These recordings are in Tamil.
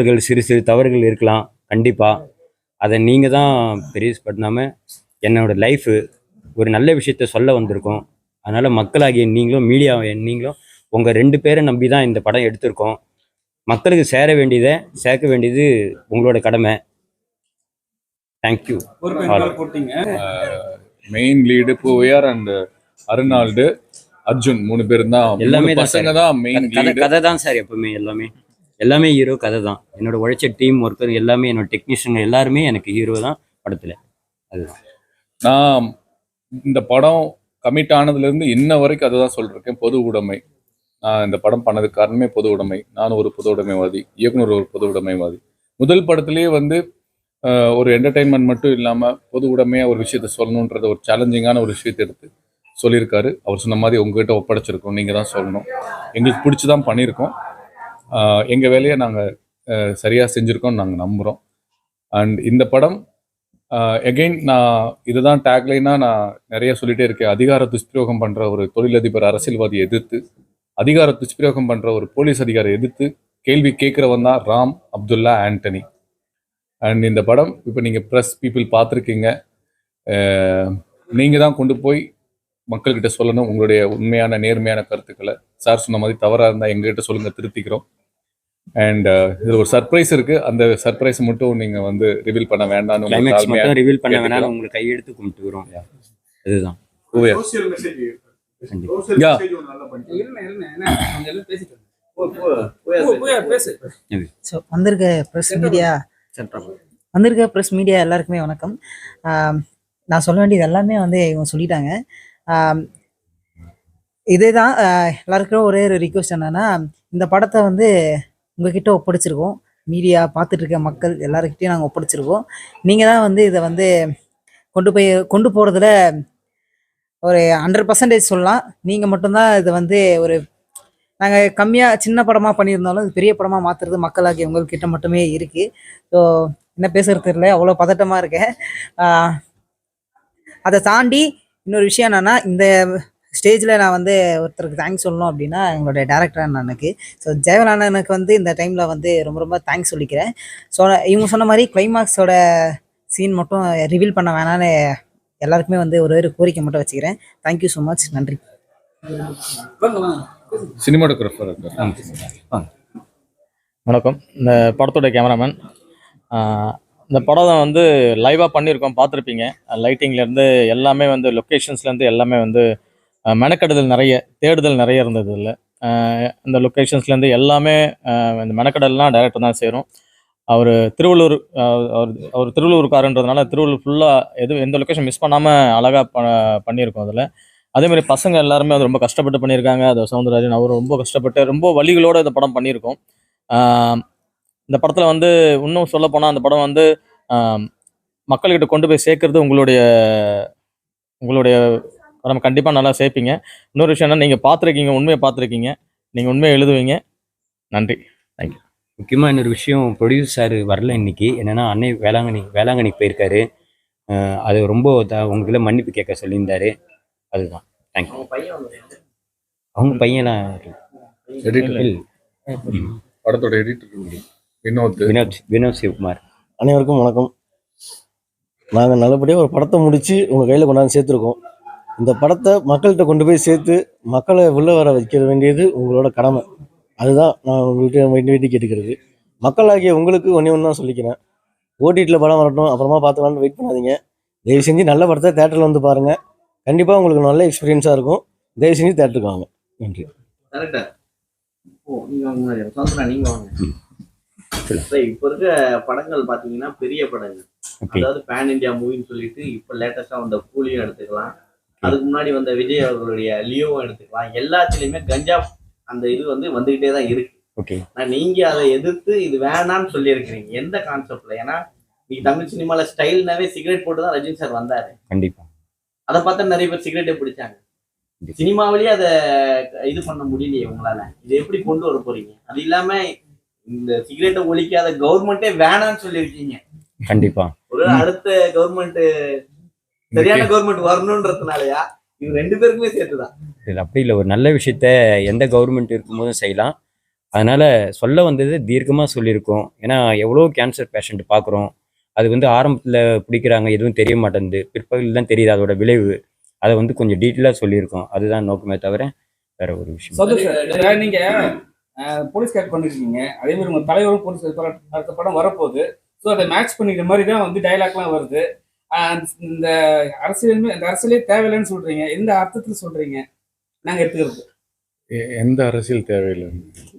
தவறுகள் சிறு சிறு தவறுகள் இருக்கலாம். கண்டிப்பாக அதை நீங்கள் தான் பெரியஸ்படுத்தாமல் என்னோட லைஃபு ஒரு நல்ல விஷயத்த சொல்ல வந்திருக்கோம். அதனால் மக்களாகிய நீங்களும் மீடியா நீங்களும் உங்கள் ரெண்டு பேரை நம்பி தான் இந்த படம் எடுத்திருக்கோம். மக்களுக்கு சேர வேண்டியதை சேர்க்க வேண்டியது உங்களோட கடமை. Thank you main lead Poovaiyar and Arnold Arjun மூணு பேர் தான். எல்லாமே பசங்க தான் மெயின் கதை தான் சார் எப்பவுமே எல்லாமே. எல்லாமே ஹீரோ கதை தான். என்னோட உழைச்ச டீம் ஒர்க்கர் எல்லாமே என்னோட டெக்னீஷியன் எல்லாருமே எனக்கு ஹீரோ தான் படத்தில். அதுதான். நான் இந்த படம் கமிட் ஆனதுல இருந்து இன்ன வரைக்கும் அதை தான் சொல்லிருக்கேன். பொது உடைமை. நான் இந்த படம் பண்ணதுக்கு காரணமே பொது உடைமை. நான் ஒரு பொது உடைமைவாதி. இயக்குனர் ஒரு பொது உடைமைவாதி. முதல் படத்துலேயே வந்து ஒரு என்டர்டைன்மெண்ட் மட்டும் இல்லாமல் பொது உடைமையாக ஒரு விஷயத்த சொல்லணுன்றத ஒரு சேலஞ்சிங்கான ஒரு விஷயத்தை எடுத்து சொல்லியிருக்காரு. அவர் சொன்ன மாதிரி உங்ககிட்ட ஒப்படைச்சிருக்கோம். நீங்கள் தான் சொல்லணும். எங்களுக்கு பிடிச்சி தான் பண்ணியிருக்கோம். எங்கள் வேலையை நாங்கள் சரியாக செஞ்சுருக்கோம்னு நாங்கள் நம்புகிறோம் அண்ட் இந்த படம் எகெயின் நான் இதுதான் டேக்லைனாக நான் நிறைய சொல்லிகிட்டே இருக்கேன். அதிகார துஷ்பிரயோகம் பண்ணுற ஒரு தொழிலதிபர் அரசியல்வாதி எதிர்த்து அதிகார துஷ்பிரயோகம் பண்ணுற ஒரு போலீஸ் அதிகாரி எதிர்த்து கேள்வி கேட்குறவன் தான் ராம் அப்துல்லா ஆண்டனி. அண்ட் இந்த படம் இப்போ நீங்கள் ப்ரெஸ் பீப்புள் பார்த்துருக்கீங்க. நீங்கள் தான் கொண்டு போய் மக்கள்கிட்ட சொல்லணும் உங்களுடைய உண்மையான நேர்மையான கருத்துக்களை. சார் சொன்ன மாதிரி தவறாக இருந்தால் எங்ககிட்ட சொல்லுங்கள் திருத்திக்கிறோம். அண்ட் இது ஒரு சர்ப்ரைஸ் இருக்கு. அந்த சர்ப்ரைஸ் மட்டும் நீங்க வந்து ரிவீல் பண்ண வேண்டாம்னு ரிவீல் பண்ண. வேணாலும் உங்களுக்கு கையெடுத்து கும்பிட்டுக்கிறோம் அதுதான் வந்திருக்க ப்ரெஸ் மீடியா வந்திருக்க ப்ரெஸ் மீடியா எல்லாருக்குமே வணக்கம். நான் சொல்ல வேண்டியது எல்லாமே வந்து இவங்க சொல்லிட்டாங்க. ஆம், இதுதான் ஆஹ், எல்லாருக்கும் ஒரே ஒரு ரிக்வெஸ்ட் என்னன்னா இந்த படத்தை வந்து உங்ககிட்ட ஒப்படைச்சிருக்கோம். மீடியா பார்த்துட்டு இருக்க மக்கள் எல்லாருக்கிட்டையும் நாங்கள் ஒப்படைச்சிருக்கோம். நீங்கள் தான் வந்து இதை வந்து கொண்டு போய் கொண்டு போகிறதுல ஒரு ஹண்ட்ரட் பர்சன்டேஜ் சொல்லலாம். நீங்கள் மட்டும்தான் இதை வந்து ஒரு நாங்கள் கம்மியாக சின்ன படமாக பண்ணியிருந்தாலும் இது பெரிய படமாக மாற்றுறது மக்களாகிய உங்கள்கிட்ட மட்டுமே இருக்குது ஸோ என்ன பேசுகிறது தெரியல அவ்வளோ பதட்டமாக இருக்கேன். அதை தாண்டி இன்னொரு விஷயம் என்னென்னா இந்த ஸ்டேஜில் நான் வந்து ஒருத்தருக்கு தேங்க்ஸ் சொல்லணும் அப்படின்னா எங்களுடைய டேரக்டர் அண்ணனுக்கு. ஸோ ஜெயவன் அண்ணனுக்கு வந்து இந்த டைமில் வந்து ரொம்ப ரொம்ப தேங்க்ஸ் சொல்லிக்கிறேன். ஸோ இவங்க சொன்ன மாதிரி கிளைமாக்ஸோட சீன் மட்டும் ரிவீல் பண்ண வேணான்னு எல்லாருக்குமே வந்து ஒரு ஒரு கோரிக்கை மட்டும் வச்சுக்கிறேன். தேங்க்யூ ஸோ மச் நன்றி. வாங்க வாங்க சினிமாட்டோகிராஃபர் வணக்கம். இந்த படத்தோட கேமராமேன் இந்த படம் வந்து லைவாக பண்ணியிருக்கோம். பார்த்துருப்பீங்க. லைட்டிங்லேருந்து எல்லாமே வந்து லொக்கேஷன்ஸ்லேருந்து எல்லாமே வந்து மெனக்கெடுதல் நிறைய தேடுதல் நிறைய இருந்தது இல்லை இந்த லொக்கேஷன்ஸ்லேருந்து எல்லாமே இந்த மெனக்கெடல்லாம் டைரக்டர் தான் சேரும். அவர் திருவள்ளூர் அவர் அவர் திருவள்ளூர்காரன்றதுனால திருவள்ளூர் ஃபுல்லாக எது எந்த லொக்கேஷன் மிஸ் பண்ணாமல் அழகாக ப பண்ணியிருக்கோம் அதில். அதேமாதிரி பசங்க எல்லாருமே அது ரொம்ப கஷ்டப்பட்டு பண்ணியிருக்காங்க. அது சவுந்தரராஜன் அவர் ரொம்ப கஷ்டப்பட்டு ரொம்ப வழிகளோடு இந்த படம் பண்ணியிருக்கோம். இந்த படத்தில் வந்து இன்னும் சொல்ல போனால் அந்த படம் வந்து மக்கள்கிட்ட கொண்டு போய் சேர்க்கறது உங்களுடைய உங்களுடைய நம்ம கண்டிப்பாக நல்லா சேர்ப்பீங்க இன்னொரு விஷயம் என்ன நீங்கள் பார்த்துருக்கீங்க உண்மையை பார்த்துருக்கீங்க. நீங்கள் உண்மையை எழுதுவீங்க. நன்றி. முக்கியமாக இன்னொரு விஷயம் ப்ரொடியூசர் சார் வரல இன்னைக்கு. என்னன்னா அன்னை வேளாங்கண்ணி வேளாங்கண்ணிக்கு போயிருக்காரு. அது ரொம்ப த- உங்ககிட்ட மன்னிப்பு கேட்க சொல்லியிருந்தாரு. அதுதான். தேங்க்யூ அவங்க பையன்லாம் எடிட்டர் இல்ல. படத்தோட எடிட்டர் வினோத். வினோத் வினோத் சிவகுமார். அனைவருக்கும் வணக்கம். நாங்கள் நல்லபடியாக ஒரு படத்தை முடித்து உங்கள் கையில் கொண்டாந்து சேர்த்துருக்கோம். இந்த படத்தை மக்கள்கிட்ட கொண்டு போய் சேர்த்து மக்களை உள்ள வர வைக்க வேண்டியது உங்களோட கடமை. அதுதான் நான் உங்கள்கிட்ட வேண்டி வேண்டி கேட்டுக்கிறது. மக்களாகிய உங்களுக்கு ஒன்றே ஒன்று தான் சொல்லிக்கிறேன். ஓடிடியில் படம் வரட்டும் அப்புறமா பார்த்துக்கலாம்னு வெயிட் பண்ணாதீங்க. தயவு செஞ்சு நல்ல படத்தை தேட்டரில் வந்து பாருங்கள் கண்டிப்பாக உங்களுக்கு நல்ல எக்ஸ்பீரியன்ஸாக இருக்கும். தயவு செஞ்சு தேட்டருக்கு வாங்க. நன்றி. கரெக்டா ஓ நீங்க வாங்க முன்னாடி வாங்க. சௌந்தரா நீங்க வாங்க. சொல்லு. சரி, இப்ப இருக்க படங்கள் பாத்தீங்கன்னா பெரிய படங்கள். அதாவது பேன் இந்தியா மூவின்னு சொல்லிட்டு இப்ப லேட்டஸ்டா வந்த கூலியும் எடுத்துக்கலாம். அதுக்கு முன்னாடி வந்த விஜய் அவர்களுடைய லியோவும் எடுத்துக்கலாம். எல்லாத்துலயுமே கஞ்சா அந்த இது வந்து வந்துகிட்டே தான் இருக்கு. நீங்க அதை எதிர்த்து இது வேணாம்னு சொல்லியிருக்கிறீங்க. எந்த கான்செப்ட்ல ஏன்னா நீங்க தமிழ் சினிமால ஸ்டைல்னாவே சிகரெட் போட்டு தான் ரஜினி சார் வந்தாரு. கண்டிப்பா. அதை பார்த்தா நிறைய பேர் சிகரெட்டே பிடிச்சாங்க. சினிமாவிலேயே அதை இது பண்ண முடியலையே உங்களால. இதை எப்படி கொண்டு வர போறீங்க? அது இல்லாம இந்த சிகரெட்டை ஒழிக்காத கவர்மெண்ட்டே வேணாம்னு சொல்லியிருக்கீங்க. கண்டிப்பா. ஒரு அடுத்த கவர்மெண்ட் சரியான கவர்மெண்ட் வரணுன்றதுனாலயா? இது ரெண்டு பேருக்குமே சேர்த்துதான் இது அப்படி இல்லை. ஒரு நல்ல விஷயத்த எந்த கவர்மெண்ட் இருக்கும்போதும் செய்யலாம். அதனால் சொல்ல வந்தது தீர்க்கமாக சொல்லியிருக்கோம். ஏன்னா எவ்வளோ கேன்சர் பேஷண்ட் பார்க்குறோம். அது வந்து ஆரம்பத்தில் பிடிக்கிறாங்க எதுவும் தெரிய மாட்டேங்குது. பிற்பகலில் தான் தெரியுது அதோட விளைவு. அதை வந்து கொஞ்சம் டீட்டெயிலாக சொல்லியிருக்கோம். அதுதான் நோக்கமே தவிர வேற ஒரு விஷயம் நீங்க போலீஸ் கேட் பண்ணிருக்கீங்க. அதே மாதிரி உங்க தலைவரும் போலீஸ் படம் அடுத்த படம் வரப்போகுது. ஸோ அதை மேட்ச் பண்ணிக்கிற மாதிரி தான் வந்து டைலாக்லாம் வருது. இந்த அரசியலுமே இந்த அரசியலே தேவையில்லைன்னு சொல்றீங்க. எந்த அர்த்தத்துல சொல்றீங்க? நாங்க எடுத்துக்கிறது. எந்த அரசியல் தேவையில்லை.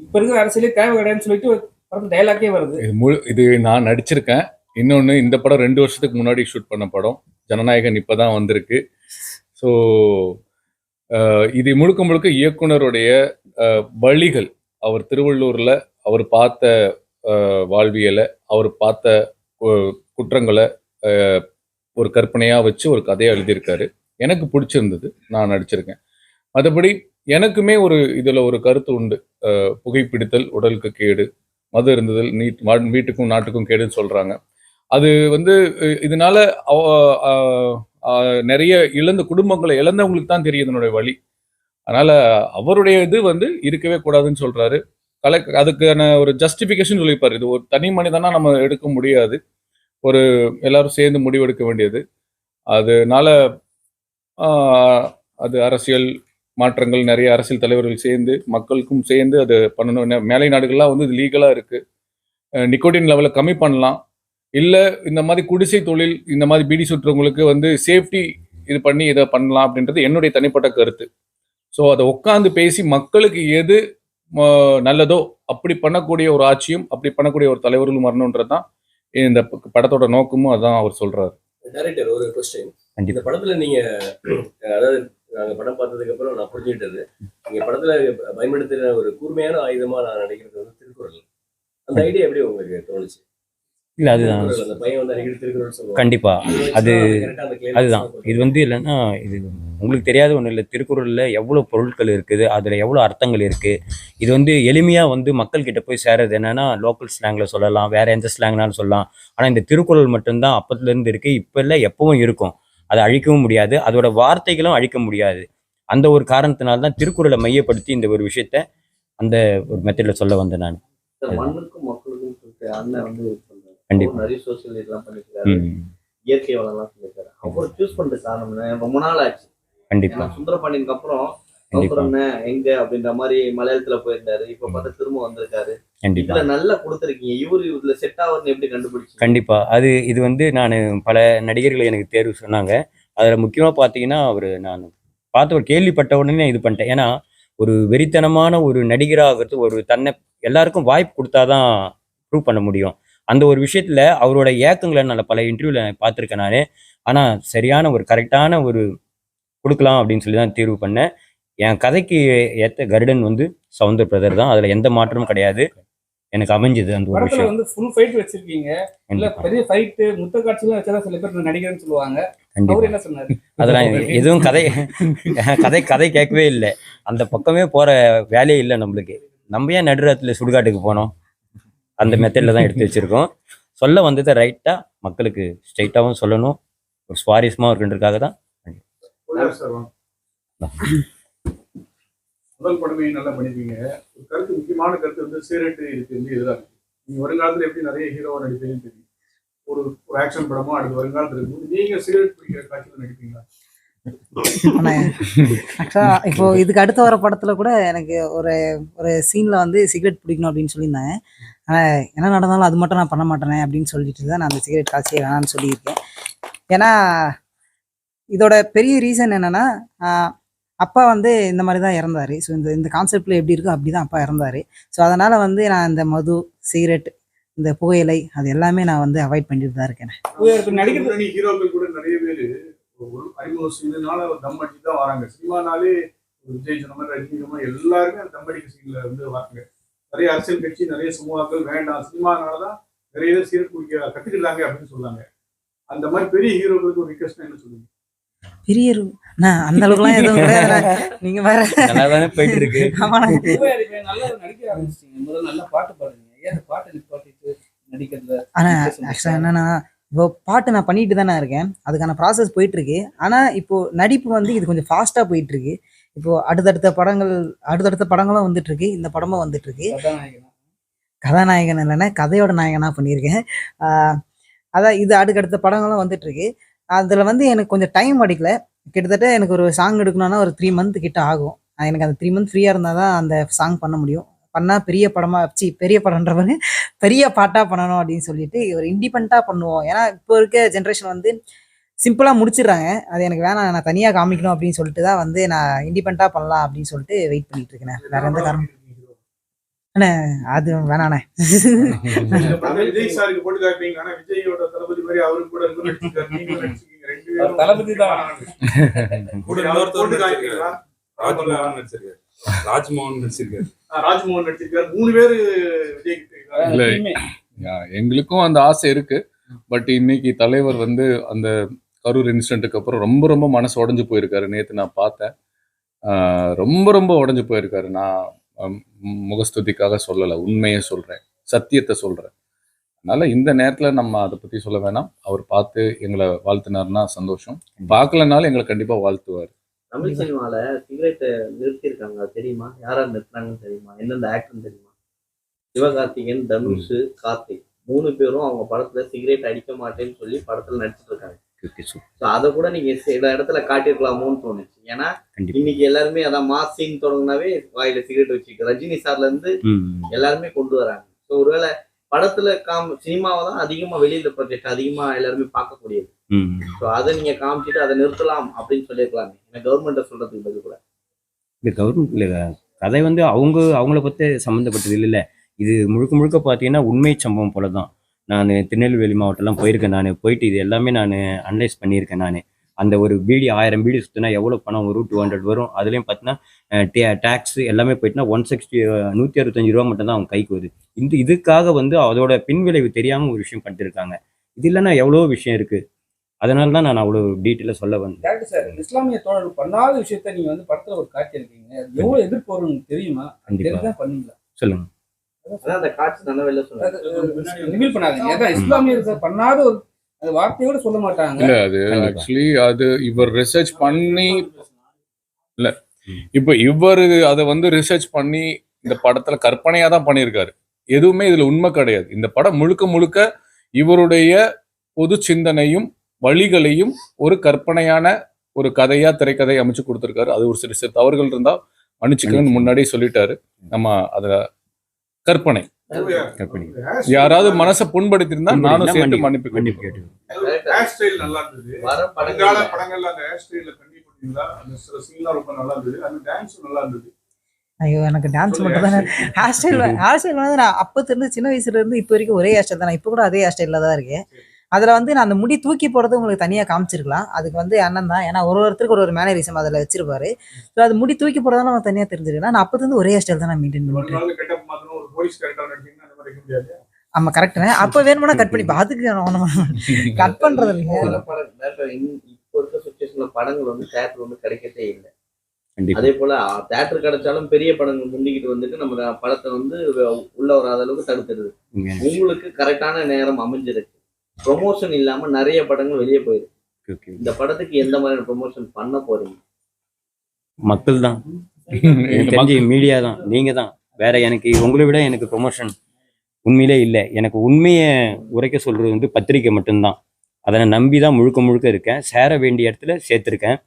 இப்ப இருக்கிற அரசியலே தேவை கிடையாதுன்னு சொல்லிட்டு படத்துல டைலாக்கே வருது. இது முழு இது நான் நடிச்சிருக்கேன். இன்னொன்று இந்த படம் ரெண்டு வருஷத்துக்கு முன்னாடி ஷூட் பண்ண படம். ஜனநாயகன் இப்போ தான் வந்திருக்கு ஸோ இது முழுக்க முழுக்க இயக்குனருடைய வழிகள் அவர் திருவள்ளூரில் அவர் பார்த்த வாழ்வியலை அவர் பார்த்த குற்றங்களை ஒரு கற்பனையாக வச்சு ஒரு கதையை எழுதியிருக்காரு. எனக்கு பிடிச்சிருந்தது. நான் நடிச்சிருக்கேன். மற்றபடி எனக்குமே ஒரு இதில் ஒரு கருத்து உண்டு. புகைப்பிடித்தல் உடலுக்கு கேடு மது இருந்ததில் நீட் வீட்டுக்கும் நாட்டுக்கும் கேடுன்னு சொல்கிறாங்க அது வந்து இதனால நிறைய இழந்த குடும்பங்களை இழந்தவங்களுக்கு தான் தெரியும் இதனுடைய வழி. அதனால் அவருடைய இது வந்து இருக்கவே கூடாதுன்னு சொல்கிறாரு கலை அதுக்கான ஒரு ஜஸ்டிஃபிகேஷன் சொல்லியிருப்பார். இது ஒரு தனி மனிதனாக நம்ம எடுக்க முடியாது. ஒரு எல்லாரும் சேர்ந்து முடிவெடுக்க வேண்டியது. அதனால அது அரசியல் மாற்றங்கள் நிறைய அரசியல் தலைவர்கள் சேர்ந்து மக்களுக்கும் சேர்ந்து அது பண்ணணும். மேலை நாடுகள்லாம் வந்து இது லீகலாக இருக்குது நிக்கோட்டின் லெவலில் கம்மி பண்ணலாம். இல்லை இந்த மாதிரி குடிசை தொழில் இந்த மாதிரி பீடி சுற்றுறவங்களுக்கு வந்து சேஃப்டி இது பண்ணி இதை பண்ணலாம் அப்படின்றது என்னுடைய தனிப்பட்ட கருத்து. ஸோ அதை உட்காந்து பேசி மக்களுக்கு எது நல்லதோ அப்படி பண்ணக்கூடிய ஒரு ஆட்சியும் அப்படி பண்ணக்கூடிய ஒரு தலைவர்களும் வரணுன்றது தான் இந்த படத்தோட நோக்கமும் அதான் அவர் சொல்றாரு. டைரக்டர் ஒரு கொஸ்டின். இந்த படத்துல நீங்க அதாவது நாங்க படம் பார்த்ததுக்கு அப்புறம் நான் புரிஞ்சுக்கிட்டது. நீங்க படத்துல பயன்படுத்தின ஒரு கூர்மையான ஆயுதமா நான் நினைக்கிறது வந்து திருக்குறள். அந்த ஐடியா எப்படி உங்களுக்கு தோணுச்சு? இல்லை அதுதான். திருக்குறள், அந்த பையன் வந்து அடிக்கடி திருக்குறள் சொல்லுவாங்க. கண்டிப்பா. அது அதுதான். தான் இது வந்து இல்லைன்னா இது உங்களுக்கு தெரியாத ஒன்றும் இல்லை. திருக்குறளில் எவ்வளோ பொருட்கள் இருக்குது அதில் எவ்வளோ அர்த்தங்கள் இருக்குது இது வந்து எளிமையாக வந்து மக்கள்கிட்ட போய் சேரது என்னன்னா லோக்கல் ஸ்லாங்கில் சொல்லலாம் வேற எந்த ஸ்லாங்னாலும் சொல்லலாம். ஆனால் இந்த திருக்குறள் மட்டும்தான் அப்பத்துலேருந்து இருக்குது இப்போ இல்லை எப்பவும் இருக்கும். அதை அழிக்கவும் முடியாது. அதோட வார்த்தைகளும் அழிக்க முடியாது. அந்த ஒரு காரணத்தினால தான் திருக்குறளை மையப்படுத்தி இந்த ஒரு விஷயத்த அந்த ஒரு மெத்தடில் சொல்ல வந்தேன் நான். மண்ணுக்கும் மக்களுக்கும் அண்ணன் வந்து. கண்டிப்பா. நிறைய சோசியல் இதெல்லாம் பண்ணிருக்காரு. இயற்கை வளம்லாம் சொல்லியிருக்காரு அவர் சூஸ் பண்ற காரணம்? ரொம்ப நாள் ஆச்சு கண்டிப்பா. சுந்தரபாண்டியனுக்கு அப்புறம் எங்க அப்படின்ற மாதிரி மலையாளத்துல போயிருந்தாரு. இப்ப பார்த்தா திரும்ப வந்திருக்காரு. கண்டிப்பா. நல்லா கொடுத்துருக்கீங்க. இவரு இதுல செட் ஆகுதுன்னு எப்படி கண்டுபிடிச்சீங்க? கண்டிப்பா. அது இது வந்து நான் பல நடிகர்களை எனக்கு தேர்வு சொன்னாங்க. அதில் முக்கியமாக பார்த்தீங்கன்னா அவர் நான் பார்த்து ஒரு கேள்விப்பட்ட உடனே இது பண்ணிட்டேன். ஏன்னா ஒரு வெறித்தனமான ஒரு நடிகராகிறது ஒரு தன்னை எல்லாருக்கும் வாய்ப்பு கொடுத்தாதான் ப்ரூவ் பண்ண முடியும். அந்த ஒரு விஷயத்துல அவரோட ஏக்கங்களை நான் பல இன்டர்வியூவில் பார்த்துருக்கேன் நான். ஆனால் சரியான ஒரு கரெக்டான ஒரு கொடுக்கலாம் அப்படின்னு சொல்லி தான் தேர்வு பண்ணேன். என் கதைக்கு ஏற்ற கருடன் வந்து சவுந்தர் பிரதர் தான். அதில் எந்த மாற்றமும் கிடையாது. எனக்கு அமைஞ்சது அந்த ஒரு விஷயம். வந்து ஃபுல் ஃபைட் வச்சிருக்கீங்க. இல்ல பெரிய ஃபைட்டு முத்த காட்சிலாம் வச்சா சில பேர் நடிகர்னு சொல்லுவாங்க. அவர் என்ன சொன்னாரு? அதெல்லாம் எதுவும் கதை கதை கதை கேட்கவே இல்லை. அந்த பக்கமே போற வேலையே இல்லை நம்மளுக்கு. நம்ம ஏன் நடுராத்துல சுடுகாட்டுக்கு போனோம்? அந்த மெத்தடில் தான் எடுத்து வச்சிருக்கோம். சொல்ல வந்ததை ரைட்டா மக்களுக்கு ஸ்ட்ரைட்டாகவும் சொல்லணும். ஒரு சுவாரஸ்யமாக இருக்குன்றதுக்காக தான். முதல் படமே நல்லா பண்ணிருக்கீங்க. ஒரு கருத்து முக்கியமான கருத்து வந்து சீரட்டு இதுக்கு வந்து எதிராக இருக்கு. நீங்க வருங்காலத்துல எப்படி நிறைய ஹீரோவா நடிப்பீங்கன்னு தெரியும். ஒரு ஒரு ஆக்ஷன் படமோ அடுத்த வருங்காலத்துல இருக்கும் நீங்க சீரட் பிடிக்கிற காட்சியில் நடிப்பீங்களா? இப்போ இதுக்கு அடுத்து வர படத்தில் கூட எனக்கு ஒரு ஒரு சீனில் வந்து சிகரெட் பிடிக்கணும் அப்படின்னு சொல்லியிருந்தாங்க ஆனால் என்ன நடந்தாலும் அது மட்டும் நான் பண்ண மாட்டேனே அப்படின்னு சொல்லிட்டு தான் நான் அந்த சிகரெட் காசியை வேணாம்னு சொல்லியிருக்கேன். ஏன்னா இதோட பெரிய ரீசன் என்னென்னா அப்பா வந்து இந்த மாதிரி தான் இறந்தார். ஸோ இந்த இந்த கான்செப்டில் எப்படி இருக்கோ அப்படி தான் அப்பா இறந்தாரு. ஸோ அதனால் வந்து நான் இந்த மது சிகரெட் இந்த புகையிலை அது எல்லாமே நான் வந்து அவாய்ட் பண்ணிட்டு தான் இருக்கேன். இப்ப ஹீரோக்கள் கூட நிறைய பேர் தம் அடிச்சு தான் வராங்க. சினிமானாலே விஜய் சொன்ன மாதிரி ரஜினி எல்லாருமே அந்த தம் அடிக்க வந்து வராங்க. நிறைய அரசியல் கட்சி நிறைய சமூகங்கள் வேண்டாம். சினிமானால தான் நிறைய பேர் சீரட் குடிக்க கத்துக்கிட்டாங்க அப்படின்னு சொன்னாங்க அந்த மாதிரி பெரிய ஹீரோக்களுக்கு ஒரு ரிக்வஸ்ட் என்ன சொல்லுங்க பெரிய அந்த அளவுக்குலாம் எதுவும் கிடையாதுண்ணா நீங்கள் வேற நல்லா தானே போயிட்டு இருக்கு நல்லா நடிக்க ஆரம்பிச்சிட்டீங்க. முதல்ல நல்லா பாட்டு பாடுறீங்க ஏன் பாட்டை நிப்பாட்டிட்டு நடிக்கிறதுல ஆனா வந்துச்சா? என்னன்னா இப்போ பாட்டு நான் பண்ணிட்டு தானே இருக்கேன். அதுக்கான ப்ராசஸ் போயிட்டு இருக்கு ஆனா இப்போ நடிப்பு வந்து இது கொஞ்சம் ஃபாஸ்டா போயிட்டு இருக்கு இப்போ அடுத்தடுத்த படங்கள் அடுத்தடுத்த படங்களும் வந்துட்டு இருக்கு இந்த படமும் வந்துட்டு இருக்கு கதாநாயகனா? கதாநாயகன் இல்லைன்னா கதையோட நாயகனாக பண்ணியிருக்கேன். அதான் இது அடுக்கடுத்த படங்களும் வந்துட்டு இருக்கு அதில் வந்து எனக்கு கொஞ்சம் டைம் அடிக்கல. கிட்டத்தட்ட எனக்கு ஒரு சாங் எடுக்கணும்னா ஒரு த்ரீ மந்த் கிட்ட ஆகும். எனக்கு அந்த த்ரீ மந்த் ஃப்ரீயாக இருந்தால் தான் அந்த சாங் பண்ண முடியும். பண்ணால் பெரிய படமாக சி பெரிய படம்ன்றவங்க பெரிய பாட்டாக பண்ணணும் அப்படின்னு சொல்லிட்டு ஒரு இண்டிபெண்ட்டாக பண்ணுவோம். ஏன்னா இப்போ இருக்க ஜென்ரேஷன் வந்து சிம்பிளாக முடிச்சிடுறாங்க. அது எனக்கு வேணாம் நான் தனியாக காமிக்கணும் அப்படின்னு சொல்லிட்டு தான் வந்து நான் இண்டிபெண்ட்டாக பண்ணலாம் அப்படின்னு சொல்லிட்டு வெயிட் பண்ணிட்டு இருக்கேன். வேற எந்த காரணம் அது வேணாண்ணே படம் விஜய் சாருக்கு போட்டு காட்டுறீங்க. ஆனா விஜயோட தளபதி தான். ராஜ்மோகன் நடிச்சிருக்காரு. ராஜ்மோகன் நடிச்சிருக்காரு. மூணு பேரு விஜய் எங்களுக்கும் அந்த ஆசை இருக்கு. பட் இன்னைக்கு தலைவர் வந்து அந்த கரூர் இன்சிடென்ட்டுக்கு அப்புறம் ரொம்ப ரொம்ப மனசு உடைஞ்சு போயிருக்காரு. நேற்று நான் பார்த்தேன். ஆஹ் ரொம்ப ரொம்ப உடஞ்சி போயிருக்காரு. நான் முகஸ்துதிக்காக சொல்லலை உண்மையை சொல்றேன். சத்தியத்தை சொல்றேன். அதனால இந்த நேரத்தில் நம்ம அதை பத்தி சொல்ல வேணாம். அவர் பார்த்து எங்களை வாழ்த்தினார்னா சந்தோஷம். பார்க்கலனாலும் எங்களை கண்டிப்பா வாழ்த்துவார். தமிழ் சினிமாவில் சிகரெட்டை நிறுத்தியிருக்காங்க. தெரியுமா? யாராக நிறுத்தினாங்கன்னு தெரியுமா? எந்தெந்த ஆக்டர்னு தெரியுமா? சிவகார்த்திகேயன் தனுஷ் கார்த்திக். மூணு பேரும் அவங்க படத்துல சிகரெட் அடிக்க மாட்டேன்னு சொல்லி படத்துல நடிச்சிட்டு இருக்காங்க. ஸோ அதை கூட நீங்க சில இடத்துல காட்டியிருக்கலாமோன்னு தோணுச்சு. ஏன்னா இன்னைக்கு எல்லாருமே அதான் மாஸ் சீன் தொடங்கினாவே வாயில சிகரெட் வச்சுக்க ரஜினி சார்ல இருந்து எல்லாருமே கொண்டு வராங்க. ஸோ ஒருவேளை படத்துல காம் சினிமாவை தான் அதிகமா வெளியில ப்ரொஜெக்ட் அதிகமா எல்லாருமே பார்க்கக்கூடியது. ஸோ அதை நீங்க காமிச்சிட்டு அதை நிறுத்தலாம் அப்படின்னு சொல்லியிருக்கலாமே. ஏன்னா கவர்மெண்ட்டை சொல்றதுக்கு பதில் கூட. இந்த கவர்மெண்ட் இல்லை. கதை வந்து அவங்க அவங்கள பற்றி சம்மந்தப்பட்டது இல்லை இது முழுக்க முழுக்க பார்த்தீங்கன்னா உண்மை சம்பவம் போல தான் நான் திருநெல்வேலி மாவட்டம்லாம் போயிருக்கேன் நான். போயிட்டு இது எல்லாமே நான் அனலைஸ் பண்ணியிருக்கேன் நான். அந்த ஒரு பீடி ஆயிரம் பீடி சுற்றினா எவ்வளோ பணம் வரும்? டூ ஹண்ட்ரட் வரும். அதுலேயும் பார்த்தீங்கன்னா டேக்ஸ் எல்லாமே போயிட்டுனா ஒன் சிக்ஸ்டி நூற்றி அறுபத்தஞ்சு ரூபா மட்டும் தான் அவங்க கைக்கு வருது. இந்த இதுக்காக வந்து அதோட பின்விளைவு தெரியாமல் ஒரு விஷயம் பண்ணிருக்காங்க இது இல்லைன்னா எவ்வளோ விஷயம் இருக்குது அதனால தான் நான் அவ்வளோ டீட்டெயிலாக சொல்ல வந்தேன். டேரக்டர் சார் இஸ்லாமிய தோழர் பண்ணாத விஷயத்த நீங்க வந்து படத்துல ஒரு காட்சி இருக்கீங்க அது எவ்வளவு எதிர்ப்பு வரும்னு தெரியுமா? கண்டிப்பாக பண்ணீங்களா சொல்லுங்க. பண்ணாத ஒரு வார்த்தையோட சொல்ல மாட்டாங்க. இல்ல அது கண்டிப்பா. ஆக்சுவலி அது இவர் ரிசர்ச் பண்ணி இல்ல. இப்போ இவர் அதை வந்து ரிசர்ச் பண்ணி இந்த படத்துல கற்பனையா தான் பண்ணியிருக்காரு. எதுவுமே இதுல உண்மை கிடையாது. இந்த படம் முழுக்க முழுக்க இவருடைய பொது சிந்தனையும் வழிகளையும் ஒரு கற்பனையான ஒரு கதையா திரைக்கதை அமைச்சு கொடுத்திருக்காரு. அது ஒரு சில சில தவறுகள் இருந்தா மன்னிச்சுக்கன்னு முன்னாடியே சொல்லிட்டாரு. நம்ம அத கற்பனை. கற்பனை. யாராவது மனசை புண்படுத்தியிருந்தா நானும் சேர்த்து மன்னிப்பு. கேட்டு கண்டிப்பா ஐயோ எனக்கு டான்ஸ் மட்டும் தான் ஹேர் ஸ்டைல் ஹேர் ஸ்டைல் வந்து நான் அப்பத்துல இருந்து சின்ன வயசுல இருந்து இப்போ வரைக்கும் ஒரே ஹேர் ஸ்டைல் தான் இப்போ கூட அதே ஹேர் ஸ்டைலில் தான் இருக்கேன். அதில் வந்து நான் அந்த முடி தூக்கி போடுறது உங்களுக்கு தனியாக காமிச்சிருக்கலாம். அதுக்கு வந்து அண்ணன் தான். ஏன்னா ஒரு ஒருத்தருக்கு ஒரு ஒரு மேனரிசம் அதில் வச்சிருப்பாரு. ஸோ அது முடி தூக்கி போடுறதால நம்ம தனியாக தெரிஞ்சிருக்கலாம். நான் அப்பத்துல இருந்து ஒரே ஹேர் ஸ்டைல் தான் நான் மெயின்டைன் பண்ணிட்டு போலீஸ் கேரக்டர் நடிச்சீங்கன்னா அந்த மாதிரி முடியாது. ஆமா கரெக்டுண்ணே அப்போ வேணும்னா கட் பண்ணி அதுக்கு கட் பண்றது இல்லைங்க. இப்போ இருக்க சுச்சுவேஷன்ல படங்கள் வந்து தேட்டர் வந்து கிடைக்கவே இல்லை. அதே போல தேட்டர் கிடைச்சாலும் பெரிய படங்கள் முந்திக்கிட்டு வந்துட்டு நம்ம படத்தை வந்து உள்ள வராத அளவுக்கு தடுத்துருது. உங்களுக்கு கரெக்டான நேரம் அமைஞ்சிருக்கு. ப்ரொமோஷன் இல்லாம நிறைய படங்கள் வெளியே போயிருக்கு. இந்த படத்துக்கு எந்த மாதிரியான ப்ரொமோஷன் பண்ண போறீங்க? மக்கள் தான். மீடியா தான். நீங்க தான். வேற எனக்கு உங்களை விட எனக்கு ப்ரொமோஷன் உண்மையிலே இல்லை. எனக்கு உண்மையை உரைக்க சொல்றது வந்து பத்திரிக்கை மட்டும்தான். அதை நான் நம்பி தான் முழுக்க முழுக்க இருக்கேன். சேர வேண்டிய இடத்துல சேர்த்துருக்கேன்.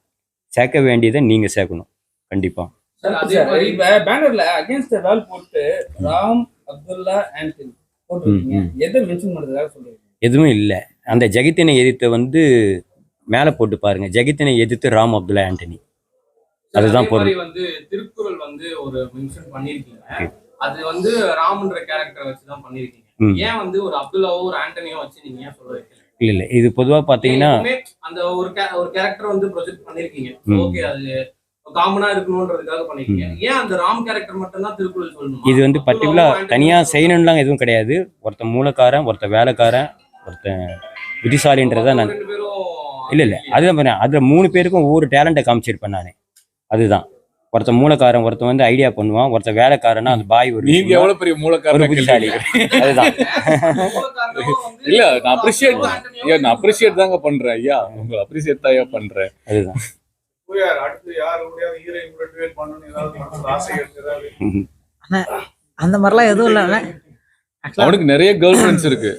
சேர்க்க வேண்டியதை நீங்க சேர்க்கணும். கண்டிப்பா. சார் அதே மாதிரி பேனர்ல அகைன்ஸ்ட் வால் போட்டு ராம் அப்துல்லா ஆண்டனி போட்டுருக்கீங்க. ம், எதை மென்ஷன் பண்றதுக்காக சொல்றீங்க? எதுவும் இல்லை. அந்த ஜெகத்தினை எதிர்த்த வந்து மேலே போட்டு பாருங்க. ஜெகத்தினை எதிர்த்து ராம் அப்துல்லா ஆண்டனி அதுதான் அதே பொருள். வந்து திருக்குறள் வந்து ஒரு மென்ஷன் பண்ணிருக்கீங்க. அது வந்து ராமன்ற கேரக்டரை வச்சு தான் பண்ணிருக்கீங்க ஏன் வந்து ஒரு அப்துல்லாவோ ஒரு ஆண்டனியோ வச்சு நீங்க ஏன் சொல்ல இல்லை இல்லை. இது பொதுவாக பார்த்தீங்கன்னா எப்பவுமே அந்த ஒரு ஒரு கேரக்டர் வந்து ப்ரொஜெக்ட் பண்ணிருக்கீங்க. ஓகே அது காமனா இருக்கணும்ன்றதுக்காக பண்ணிருக்கீங்க ஏன் அந்த ராம் கேரக்டர் மட்டும் தான் திருக்குறள் சொல்லணும்? இது வந்து பர்டிகுலர் தனியாக செய்யணும்லாம் எதுவும் கிடையாது. ஒருத்தன் மூலக்காரன் ஒருத்தன் வேலைக்காரன் ஒருத்தன் புத்திசாலின்றதை நான் இல்லை இல்லை. அதுதான் பண்ணேன். அதில் மூணு பேருக்கும் ஒவ்வொரு டேலண்ட்டை காமிச்சிருப்பேன் நான். அதுதான். ஒருத்தன் மூலக்காரன் ஒருத்தன் வந்து ஐடியா பண்ணுவான். ஒருத்தன் வேலைக்காரனா அந்த பாய் ஒரு நீங்க எவ்வளவு பெரிய மூலக்காரன் புத்திசாலி. அதுதான். இல்ல நான் அப்ரிஷியேட் தான். ஐயா நான் அப்ரிஷியேட் தாங்க பண்றேன். ஐயா உங்களை அப்ரிஷியேட் தான் ஐயா பண்றேன். அதுதான். போயார் அடுத்து யாரு கூட ஹீரோயின் கூட டுவேட் பண்ணணும் ஏதாவது மனசுல ஆசை இருக்கு? ஏதாவது அந்த மாதிரிலாம் எதுவும் இல்லை அவனுக்கு நிறைய கேர்ள் ஃப்ரெண்ட்ஸ் இருக்கு.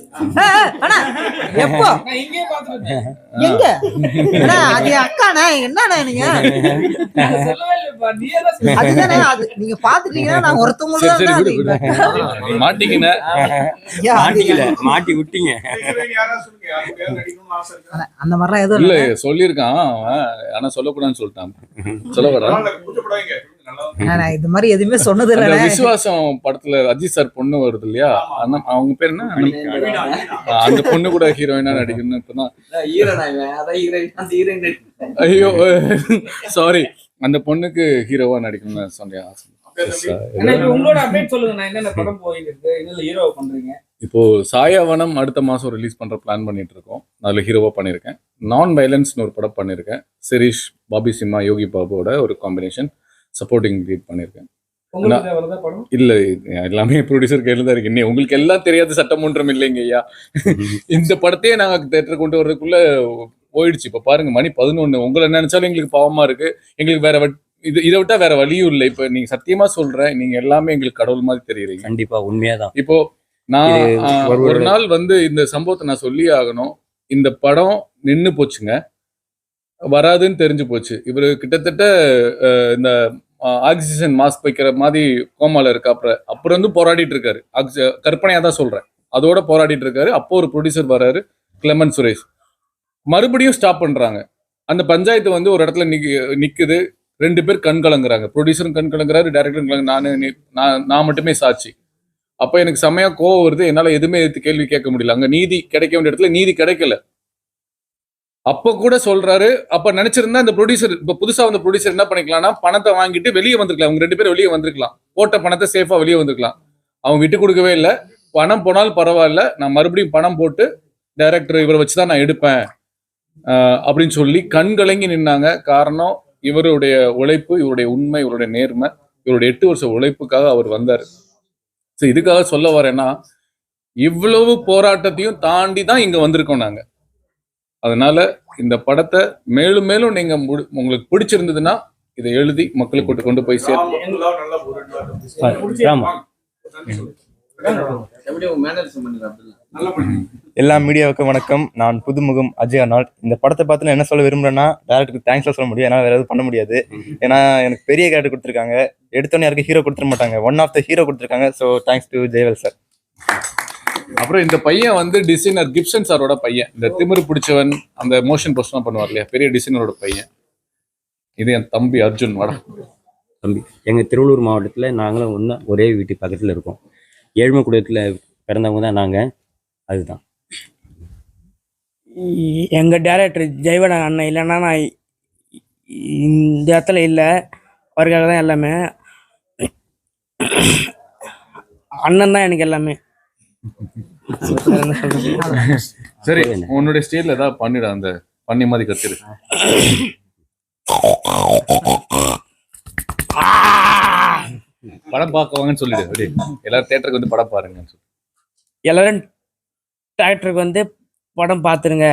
அண்ணா எப்போ? எங்க? அண்ணா அது அக்காண்ணே என்னண்ணே நீங்க. அதுதானே அது நீங்க பாத்துட்டீங்கன்னா நான் ஒருத்தவங்க சரி சரி தான் விடு விடு. நீ மாட்டீங்கன்னு ஐயா, மாட்டிக்கல மாட்டி விட்டீங்க அந்த மாதிரிலாம் எதுவும் இல்ல சொல்லியிருக்கான் ஆனா சொல்லக்கூடாதுன்னு சொல்லிட்டான். சொல்ல நான் இது மாதிரி எதுவுமே சொன்னது விசுவாசம் படத்துல அஜித் சார் பொண்ணு வருது இல்லையா? அவங்க பேர் என்ன? அந்த பொண்ணு கூட ஹீரோயினா நடிக்கணும்னு இப்பதான் இவன். அதான் ஹீரோயின் அந்த ஹீரோயின் ஐயோ சாரி அந்த பொண்ணுக்கு ஹீரோவா நடிக்கணும்னு சொன்னேன். இப்ப உங்களோட அப்டேட் சொல்லுங்க. நான் என்னென்ன படம் போயிட்டு இருக்கு என்னென்ன ஹீரோ பண்றீங்க? இப்போ சாயாவனம் அடுத்த மாசம் ரிலீஸ் பண்ற பிளான் பண்ணிட்டு இருக்கோம். அதுல ஹீரோவா பண்ணியிருக்கேன். நான் வயலன்ஸ்னு ஒரு படம் பண்ணியிருக்கேன். சிரீஷ் பாபி சிம்மா யோகி பாபுவோட ஒரு காம்பினேஷன் சப்போர்ட்டிங் லீட் பண்ணியிருக்கேன் உங்களுக்கு வரதா படம்? இல்ல எல்லாமே ப்ரொடியூசர் கையில தான் இருக்கு. இன்னும் உங்களுக்கு எல்லாம் தெரியாத சட்டமன்றம் இல்லைங்க ஐயா. இந்த படத்தையே நாங்க தேட்டர் கொண்டு வர்றதுக்குள்ள போயிடுச்சு. இப்ப பாருங்க மணி பதினொன்னு. உங்களை நினைச்சாலும் எங்களுக்கு பாவமா இருக்கு. எங்களுக்கு வேற இது இதை விட்டா வேற வழியும் இல்லை. இப்ப நீங்க சத்தியமா சொல்றேன் நீங்க எல்லாமே எங்களுக்கு கடவுள் மாதிரி தெரியுறீங்க. கண்டிப்பா உண்மையாதான். இப்போ நான் ஒரு- நாள் வந்து இந்த சம்பவத்தை நான் சொல்லி ஆகணும். இந்த படம் நின்னு போச்சுங்க. வராதுன்னு தெரிஞ்சு போச்சு. இவரு கிட்டத்தட்ட இந்த ஆக்சிஜன் மாஸ்க் வைக்கிற மாதிரி கோமால இருக்கு. அப்புறம் அப்புறம் வந்து போராடிட்டு இருக்காரு. கற்பனையா தான் சொல்றேன். அதோட போராடிட்டு இருக்காரு. அப்போ ஒரு ப்ரொடியூசர் வராரு கிளமன் சுரேஷ் மறுபடியும் ஸ்டாப் பண்றாங்க. அந்த பஞ்சாயத்து வந்து ஒரு இடத்துல நிக்கு நிக்குது. ரெண்டு பேர் கண் கலங்குறாங்க. ப்ரொடியூசரும் கண் கலங்குறாரு டேரக்டரும் கலங்கு நான் நான் மட்டுமே சாட்சி. அப்போ எனக்கு செம்மையா கோவம் வருது. என்னால் எதுவுமே கேள்வி கேட்க முடியல. அங்கே நீதி கிடைக்க வேண்டிய இடத்துல நீதி கிடைக்கல. அப்போ கூட சொல்றாரு. அப்ப நினைச்சிருந்தா இந்த ப்ரொடியூசர் இப்ப புதுசா வந்த ப்ரொடியூசர் என்ன பண்ணிக்கலாம்னா பணத்தை வாங்கிட்டு வெளியே வந்திருக்கலாம். அவங்க ரெண்டு பேரும் வெளியே வந்திருக்கலாம். போட்ட பணத்தை சேஃபா வெளியே வந்திருக்கலாம். அவங்க விட்டு கொடுக்கவே இல்லை. பணம் போனாலும் பரவாயில்ல. நான் மறுபடியும் பணம் போட்டு டைரக்டர் இவரை வச்சுதான் நான் எடுப்பேன். அப்படின்னு சொல்லி கண் கலங்கி நின்னாங்க. காரணம் இவருடைய உழைப்பு இவருடைய உண்மை இவருடைய நேர்மை இவருடைய எட்டு வருஷ உழைப்புக்காக அவர் வந்தார். ஸோ இதுக்காக சொல்ல வரேன்னா இவ்வளவு போராட்டத்தையும் தாண்டி தான் இங்க வந்திருக்கோம் நாங்கள் அதனால இந்த படத்தை மேலும் மேலும் நீங்க உங்களுக்கு பிடிச்சிருந்ததுன்னா இதை எழுதி மக்களுக்கு கொண்டு- கொண்டு போய் சேர்த்து எல்லா மீடியாவுக்கும் வணக்கம். நான் புதுமுகம் அஜய் அர்னால்ட் இந்த படத்தை பார்த்து நான் என்ன சொல்ல விரும்புறேன்னா டேரக்டருக்கு தேங்க்ஸ் சொல்ல முடியும். என்னால் வேற எதுவும் பண்ண முடியாது. ஏன்னா எனக்கு பெரிய கேரக்டர் கொடுத்துருக்காங்க. எடுத்தோன்னே யாருக்கும் ஹீரோ கொடுத்துட மாட்டாங்க. ஒன் ஆஃப் த ஹீரோ கொடுத்துருக்காங்க. So thanks to Jayavel sir அப்புறம் இந்த பையன் வந்து டிசைனர் கிப்சன் சாரோட பையன். இந்த திமிரு பிடிச்சவன் அந்த மோஷன் போஸ்ட்லாம் பண்ணுவார் இல்லையா? பெரிய டிசைனரோட பையன். இது என் தம்பி அர்ஜுன் வாடா. தம்பி எங்கள் திருவள்ளூர் மாவட்டத்தில் நாங்களும் ஒன்றா ஒரே வீட்டு பக்கத்தில் இருக்கோம். ஏழ்மை குடும்பத்தில் பிறந்தவங்க தான் நாங்கள் அதுதான். எங்கள் டேரக்டர் ஜெயவடன் அண்ணன் இல்லைன்னா நான் இந்த இடத்துல இல்லை. அவருக்காக தான் எல்லாமே. அண்ணன் தான் எனக்கு எல்லாமே. சரி உன்னுடைய ஸ்டைல ஏதாவது பண்ணிடு அந்த பண்ணி மாதிரி கத்திரு படம் பார்க்க வாங்கன்னு சொல்லிடு எல்லாரும் தேட்டருக்கு வந்து படம் பாருங்கன்னு சொல்லி. எல்லாரும் டேரக்டருக்கு வந்து படம் பார்த்துருங்க.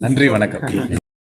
நன்றி வணக்கம்.